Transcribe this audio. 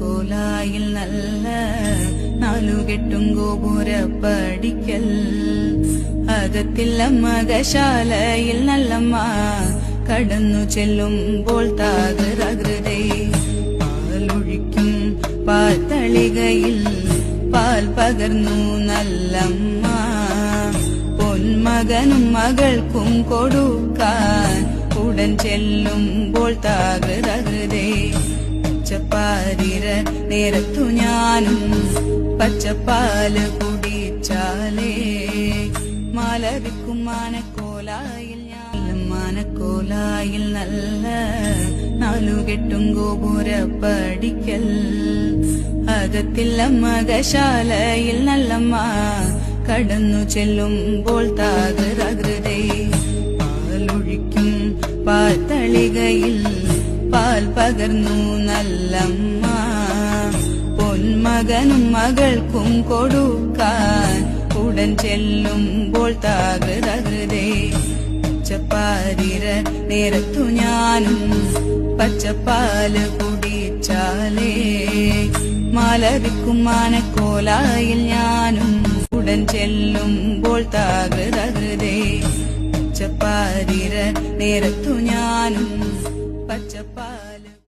മനക്കോലായിൽ നല്ല നാലുകെട്ടും ഗോപുരപ്പടിക്കൽ. അകത്തില്ല മകശാലയിൽ നല്ലമ്മ കടന്നു ചെല്ലുമ്പോൾ താകൃതേ പാലൊഴിക്കും പാത്തളികയിൽ പാൽ പകർന്നു നല്ലമ്മ. പൊന്മകനും മകൾക്കും കൊടുക്കാൻ ഉടൻ ചെല്ലുമ്പോൾ താകൃതേ പച്ചപ്പാരിര നേരത്തു ഞാനും പച്ചപ്പാൽ കുടിച്ചാലേ. മാലവിക്കും മാനക്കോലായിൽ ഞാൻ മാനക്കോലായിൽ നല്ല നാലുകെട്ടും ഗോപുരപ്പടിക്കൽ. അകത്തില്ല മകശാലയിൽ നല്ലമ്മ കടന്നു ചെല്ലുമ്പോൾ താകൃതകൃതേ പാലൊഴിക്കും പാത്തളികയിൽ പാൽ പകർന്നു നല്ലമ്മ. പൊന്മകനും മകൾക്കും കൊടുക്കാൻ ഉടൻ ചെല്ലുമ്പോൾ താകൃതേ പച്ചപ്പാരിര നേരത്തു ഞാനും പച്ചപ്പാൽ കുടിച്ചാലേ. മാലവിക്കും മാനക്കോലായിൽ ഞാനും ഉടൻ ചെല്ലുമ്പോൾ താകൃതേ പച്ചപ്പാരിര നേരത്തു ഞാനും പാലം